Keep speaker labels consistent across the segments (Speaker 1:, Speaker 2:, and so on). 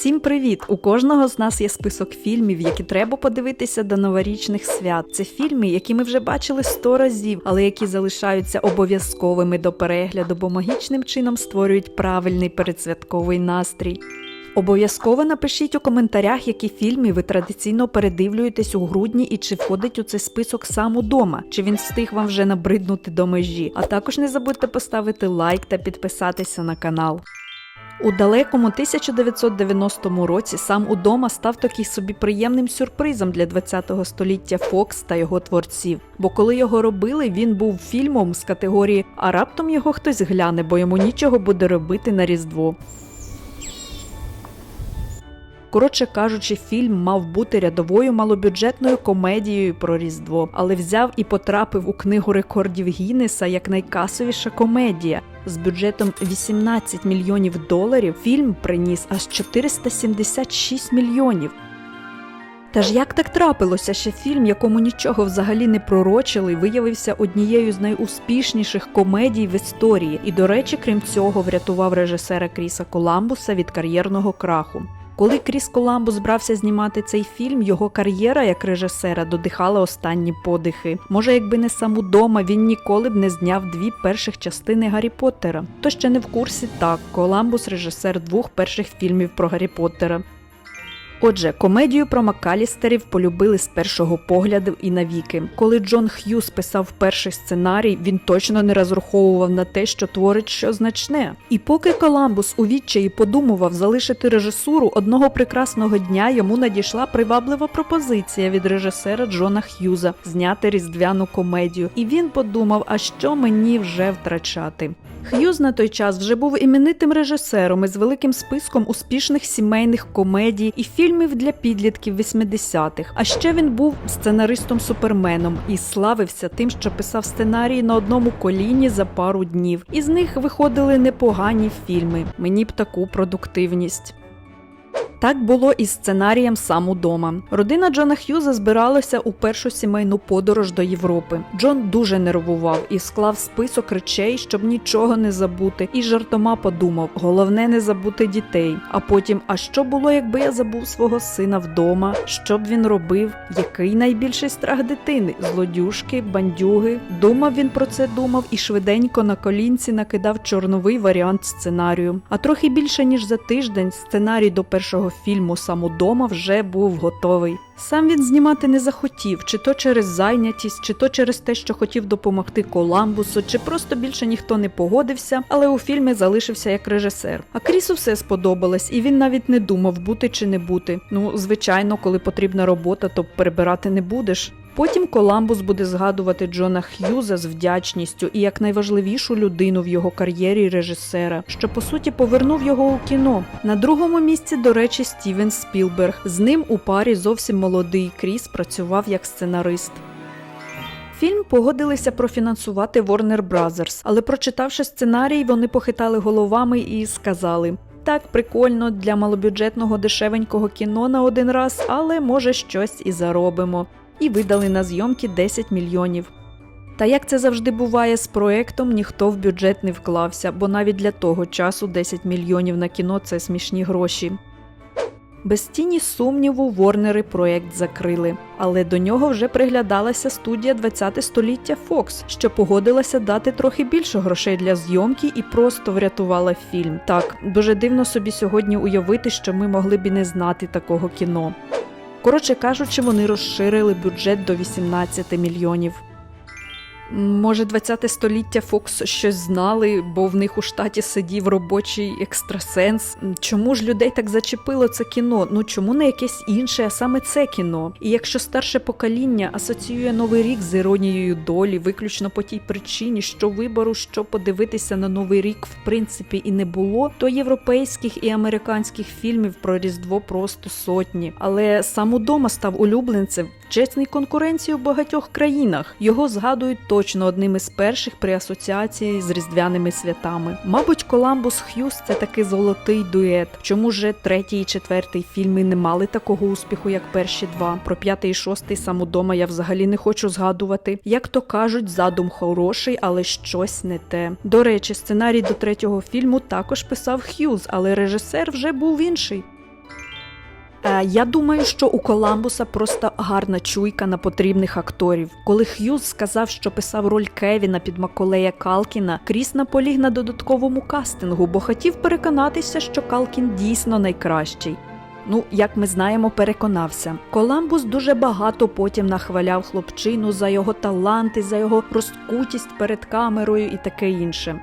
Speaker 1: Всім привіт! У кожного з нас є список фільмів, які треба подивитися до новорічних свят. Це фільми, які ми вже бачили сто разів, але які залишаються обов'язковими до перегляду, бо магічним чином створюють правильний передсвятковий настрій. Обов'язково напишіть у коментарях, які фільми ви традиційно передивлюєтесь у грудні і чи входить у цей список сам удома, чи він встиг вам вже набриднути до межі. А також не забудьте поставити лайк та підписатися на канал. У далекому 1990 році сам удома став такий собі приємним сюрпризом для 20-го століття Фокс та його творців. Бо коли його робили, він був фільмом з категорії А раптом його хтось гляне, бо йому нічого буде робити на Різдво. Коротше кажучи, фільм мав бути рядовою малобюджетною комедією про Різдво, але взяв і потрапив у книгу рекордів Гіннеса як найкасовіша комедія. З бюджетом 18 мільйонів доларів фільм приніс аж 476 мільйонів. Та ж як так трапилося, що фільм, якому нічого взагалі не пророчили, виявився однією з найуспішніших комедій в історії, і, до речі, крім цього, врятував режисера Кріса Коламбуса від кар'єрного краху. Коли Кріс Коламбус збрався знімати цей фільм, його кар'єра як режисера додихала останні подихи. Може, якби не сам удома, він ніколи б не зняв дві перших частини Гаррі Поттера. То ще не в курсі так. Коламбус режисер двох перших фільмів про Гаррі Поттера. Отже, комедію про Макалістерів полюбили з першого погляду і навіки. Коли Джон Х'юз писав перший сценарій, він точно не розраховував на те, що творить що значне. І поки Коламбус у відчаї подумував залишити режисуру, одного прекрасного дня йому надійшла приваблива пропозиція від режисера Джона Х'юза зняти різдвяну комедію. І він подумав, а що мені вже втрачати. Х'юз на той час вже був іменитим режисером із великим списком успішних сімейних комедій і фільмів для підлітків 80-х. А ще він був сценаристом суперменом і славився тим, що писав сценарії на одному коліні за пару днів. Із них виходили непогані фільми. Мені б таку продуктивність. Так було і з сценарієм сам удома. Родина Джона Х'юза збиралася у першу сімейну подорож до Європи. Джон дуже нервував і склав список речей, щоб нічого не забути, і жартома подумав: головне не забути дітей. А потім, а що було, якби я забув свого сина вдома? Що б він робив? Який найбільший страх дитини? Злодюшки, бандюги? Думав він про це думав і швиденько на колінці накидав чорновий варіант сценарію. А трохи більше ніж за тиждень сценарій до першого фільму Самодома вже був готовий. Сам він знімати не захотів, чи то через зайнятість, чи то через те, що хотів допомогти Коламбусу, чи просто більше ніхто не погодився, але у фільмі залишився як режисер. А Крісу все сподобалось, і він навіть не думав бути чи не бути. Ну, звичайно, коли потрібна робота, то перебирати не будеш. Потім Коламбус буде згадувати Джона Х'юза з вдячністю і як найважливішу людину в його кар'єрі режисера, що по суті повернув його у кіно. На другому місці, до речі, Стівен Спілберг. З ним у парі зовсім молодий Кріс працював як сценарист. Фільм погодилися профінансувати Warner Brothers, але прочитавши сценарій, вони похитали головами і сказали. Так, прикольно для малобюджетного дешевенького кіно на один раз, але може щось і заробимо. І видали на зйомки 10 мільйонів. Та як це завжди буває з проектом, ніхто в бюджет не вклався, бо навіть для того часу 10 мільйонів на кіно це смішні гроші. Без тіні сумніву, Ворнери проект закрили, але до нього вже приглядалася студія 20 століття Fox, що погодилася дати трохи більше грошей для зйомки і просто врятувала фільм. Так, дуже дивно собі сьогодні уявити, що ми могли б і не знати такого кіно. Коротше кажучи, вони розширили бюджет до 18 мільйонів. Може, 20 століття Фокс щось знали, бо в них у штаті сидів робочий екстрасенс. Чому ж людей так зачепило це кіно? Ну чому не якесь інше, а саме це кіно? І якщо старше покоління асоціює новий рік з іронією долі, виключно по тій причині, що вибору, що подивитися на новий рік, в принципі, і не було, то європейських і американських фільмів про Різдво просто сотні. Але сам удома став улюбленцем в чесній конкуренції у багатьох країнах. Його згадують точно одним із перших при асоціації з різдвяними святами. Мабуть, Коламбус Х'юз це такий золотий дует. Чому ж третій і четвертий фільми не мали такого успіху, як перші два? Про п'ятий і шостий сам удома я взагалі не хочу згадувати. Як то кажуть, задум хороший, але щось не те. До речі, сценарій до третього фільму також писав Х'юз, але режисер вже був інший. Е, я думаю, що у Коламбуса просто гарна чуйка на потрібних акторів. Коли Х'юз сказав, що писав роль Кевіна під Маколея Калкіна, Кріс наполіг на додатковому кастингу, бо хотів переконатися, що Калкін дійсно найкращий. Ну, як ми знаємо, переконався. Коламбус дуже багато потім нахваляв хлопчину за його таланти, за його розкутість перед камерою і таке інше.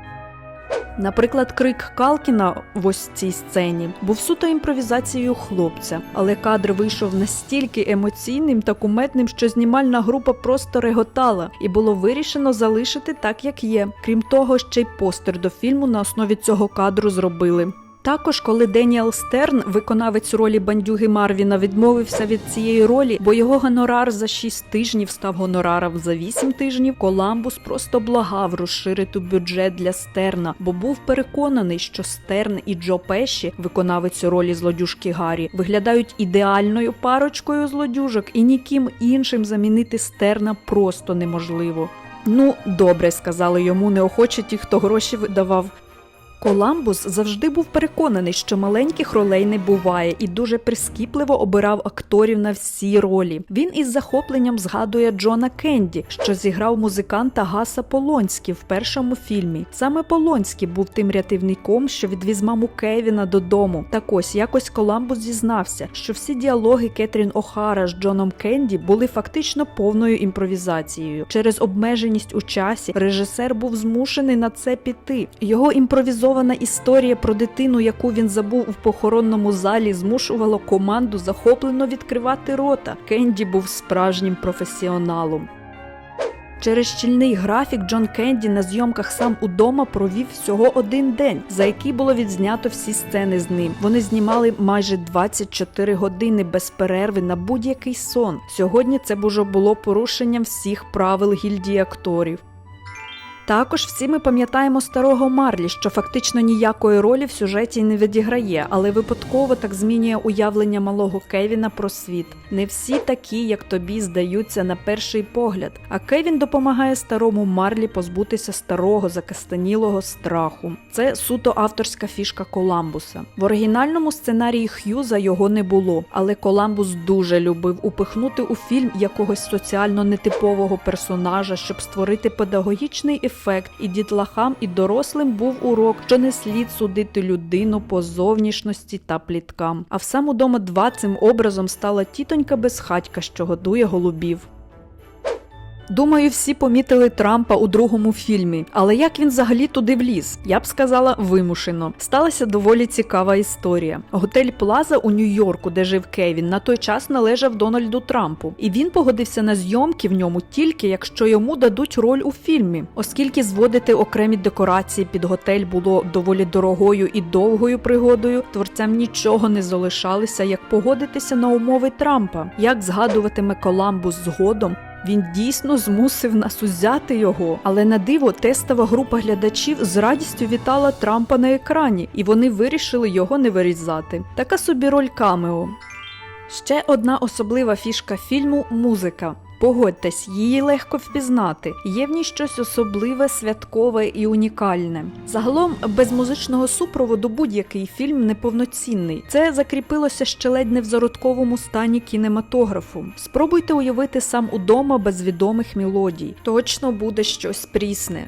Speaker 1: Наприклад, крик Калкіна в ось цій сцені був суто імпровізацією хлопця, але кадр вийшов настільки емоційним та куметним, що знімальна група просто реготала, і було вирішено залишити так, як є. Крім того, ще й постер до фільму на основі цього кадру зробили. Також, коли Деніел Стерн, виконавець ролі бандюги Марвіна, відмовився від цієї ролі, бо його гонорар за 6 тижнів став гонораром за 8 тижнів, Коламбус просто благав розширити бюджет для Стерна, бо був переконаний, що Стерн і Джо Пеші, виконавець ролі злодюжки Гаррі, виглядають ідеальною парочкою злодюжок, і ніким іншим замінити Стерна просто неможливо. Ну, добре, сказали йому неохоче ті, хто гроші видавав. Коламбус завжди був переконаний, що маленьких ролей не буває, і дуже прискіпливо обирав акторів на всі ролі. Він із захопленням згадує Джона Кенді, що зіграв музиканта Гаса Полонський в першому фільмі. Саме Полонський був тим рятівником, що відвіз маму Кевіна додому. Так ось якось Коламбус зізнався, що всі діалоги Кетрін Охара з Джоном Кенді були фактично повною імпровізацією. Через обмеженість у часі режисер був змушений на це піти. Його імпровізована історія про дитину, яку він забув у похоронному залі, змушувала команду захоплено відкривати рота. Кенді був справжнім професіоналом. Через щільний графік Джон Кенді на зйомках сам удома провів всього один день, за який було відзнято всі сцени з ним. Вони знімали майже 24 години без перерви на будь-який сон. Сьогодні це б уже було порушенням всіх правил гільдії акторів. Також всі ми пам'ятаємо старого Марлі, що фактично ніякої ролі в сюжеті не відіграє, але випадково так змінює уявлення малого Кевіна про світ. Не всі такі, як тобі, здаються на перший погляд. А Кевін допомагає старому Марлі позбутися старого закастанілого страху. Це суто авторська фішка Коламбуса. В оригінальному сценарії Х'юза його не було, але Коламбус дуже любив упихнути у фільм якогось соціально нетипового персонажа, щоб створити педагогічний ефект і дітлахам, і дорослим був урок, що не слід судити людину по зовнішності та пліткам. А в сам удома два цим образом стала тітонька безхатька, що годує голубів. Думаю, всі помітили Трампа у другому фільмі, але як він взагалі туди вліз? Я б сказала вимушено. Сталася доволі цікава історія. Готель Плаза у Нью-Йорку, де жив Кевін, на той час належав Дональду Трампу, і він погодився на зйомки в ньому тільки якщо йому дадуть роль у фільмі, оскільки зводити окремі декорації під готель було доволі дорогою і довгою пригодою. Творцям нічого не залишалося, як погодитися на умови Трампа, як згадуватиме Коламбус згодом. Він дійсно змусив нас узяти його, але на диво тестова група глядачів з радістю вітала Трампа на екрані, і вони вирішили його не вирізати. Така собі роль камео. Ще одна особлива фішка фільму музика. Погодьтесь, її легко впізнати. Є в ній щось особливе, святкове і унікальне. Загалом, без музичного супроводу будь-який фільм неповноцінний. Це закріпилося ще ледь не в зародковому стані кінематографу. Спробуйте уявити сам удома без відомих мелодій. Точно буде щось прісне.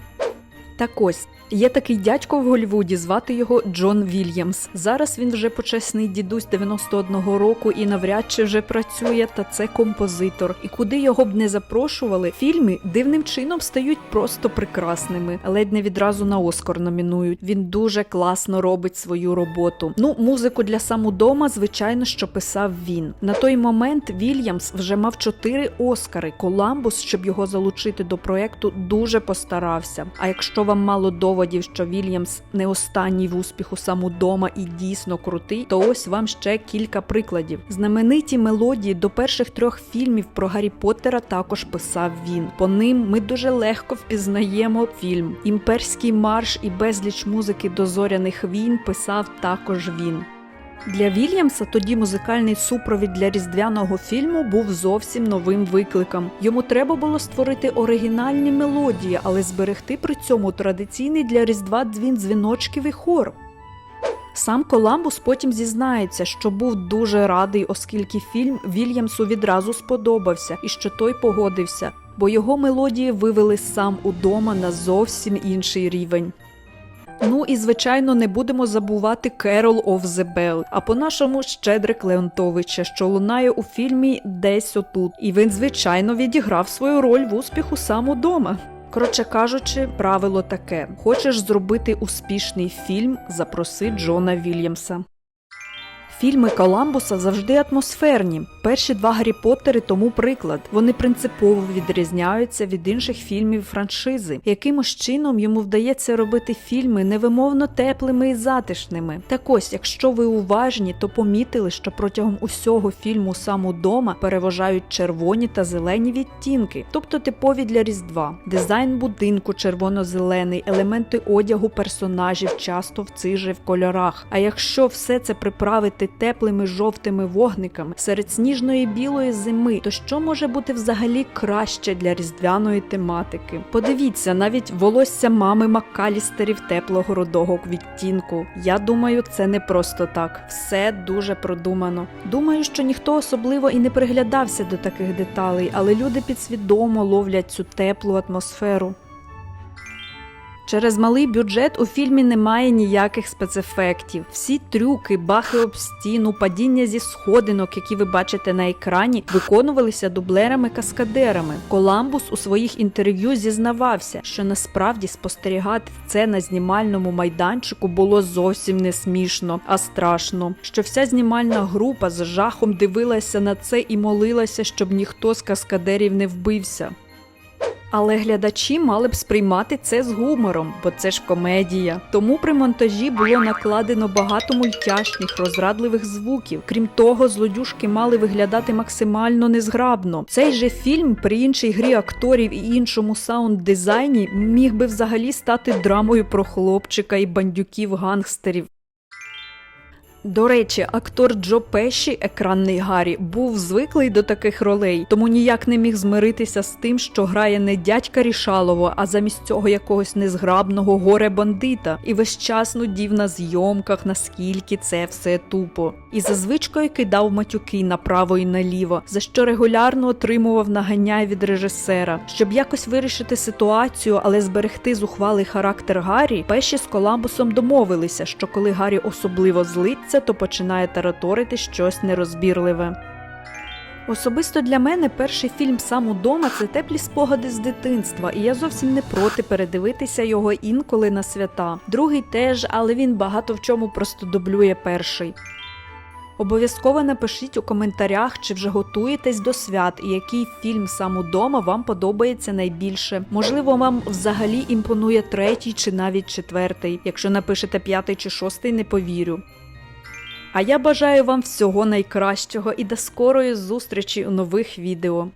Speaker 1: Так ось. Є такий дядько в Голлівуді, звати його Джон Вільямс. Зараз він вже почесний дідусь 91-го року і навряд чи вже працює, та це композитор. І куди його б не запрошували, фільми дивним чином стають просто прекрасними, ледь не відразу на Оскар номінують. Він дуже класно робить свою роботу. Ну, музику для самудома, звичайно, що писав він. На той момент Вільямс вже мав чотири Оскари. Коламбус, щоб його залучити до проекту, дуже постарався. А якщо вам мало доводів, що Вільямс не останній в успіху сам удома і дійсно крутий, то ось вам ще кілька прикладів. Знамениті мелодії до перших трьох фільмів про Гаррі Поттера також писав він. По ним ми дуже легко впізнаємо фільм. Імперський марш і безліч музики до зоряних війн писав також він. Для Вільямса тоді музикальний супровід для різдвяного фільму був зовсім новим викликом. Йому треба було створити оригінальні мелодії, але зберегти при цьому традиційний для Різдва дзвін дзвіночків і хор. Сам Коламбус потім зізнається, що був дуже радий, оскільки фільм Вільямсу відразу сподобався і що той погодився, бо його мелодії вивели сам удома на зовсім інший рівень. Ну і звичайно не будемо забувати Керол of the Bell, а по-нашому Щедрик Леонтовича, що лунає у фільмі Десь отут. І він, звичайно, відіграв свою роль в успіху сам удома. Коротше кажучи, правило таке: хочеш зробити успішний фільм, запроси Джона Вільямса. Фільми Коламбуса завжди атмосферні. Перші два Гаррі Поттери тому приклад. Вони принципово відрізняються від інших фільмів франшизи. Якимось чином йому вдається робити фільми невимовно теплими і затишними. Так ось, якщо ви уважні, то помітили, що протягом усього фільму сам удома переважають червоні та зелені відтінки, тобто типові для Різдва. Дизайн будинку червоно-зелений, елементи одягу персонажів часто в цих же в кольорах. А якщо все це приправити теплими жовтими вогниками серед сніжної білої зими, то що може бути взагалі краще для різдвяної тематики? Подивіться, навіть волосся мами Маккалістерів теплого рудого відтінку. Я думаю, це не просто так. Все дуже продумано. Думаю, що ніхто особливо і не приглядався до таких деталей, але люди підсвідомо ловлять цю теплу атмосферу. Через малий бюджет у фільмі немає ніяких спецефектів. Всі трюки, бахи об стіну, падіння зі сходинок, які ви бачите на екрані, виконувалися дублерами-каскадерами. Коламбус у своїх інтерв'ю зізнавався, що насправді спостерігати це на знімальному майданчику було зовсім не смішно, а страшно. Що вся знімальна група з жахом дивилася на це і молилася, щоб ніхто з каскадерів не вбився. Але глядачі мали б сприймати це з гумором, бо це ж комедія. Тому при монтажі було накладено багато мультяшних, розрадливих звуків. Крім того, злодюшки мали виглядати максимально незграбно. Цей же фільм при іншій грі акторів і іншому саунд-дизайні міг би взагалі стати драмою про хлопчика і бандюків гангстерів. До речі, актор Джо Пеші, екранний Гаррі, був звиклий до таких ролей, тому ніяк не міг змиритися з тим, що грає не дядька Рішалово, а замість цього якогось незграбного горе бандита, і весь час нудів на зйомках, наскільки це все тупо. І за звичкою кидав матюки направо і наліво, за що регулярно отримував наганяй від режисера. Щоб якось вирішити ситуацію, але зберегти зухвалий характер Гаррі, Пеші з Коламбусом домовилися, що коли Гаррі особливо злиться, то починає тараторити щось нерозбірливе. Особисто для мене перший фільм сам удома це теплі спогади з дитинства, і я зовсім не проти передивитися його інколи на свята. Другий теж, але він багато в чому просто дублює перший. Обов'язково напишіть у коментарях, чи вже готуєтесь до свят і який фільм сам удома вам подобається найбільше. Можливо, вам взагалі імпонує третій чи навіть четвертий. Якщо напишете п'ятий чи шостий, не повірю. А я бажаю вам всього найкращого і до скорої зустрічі у нових відео.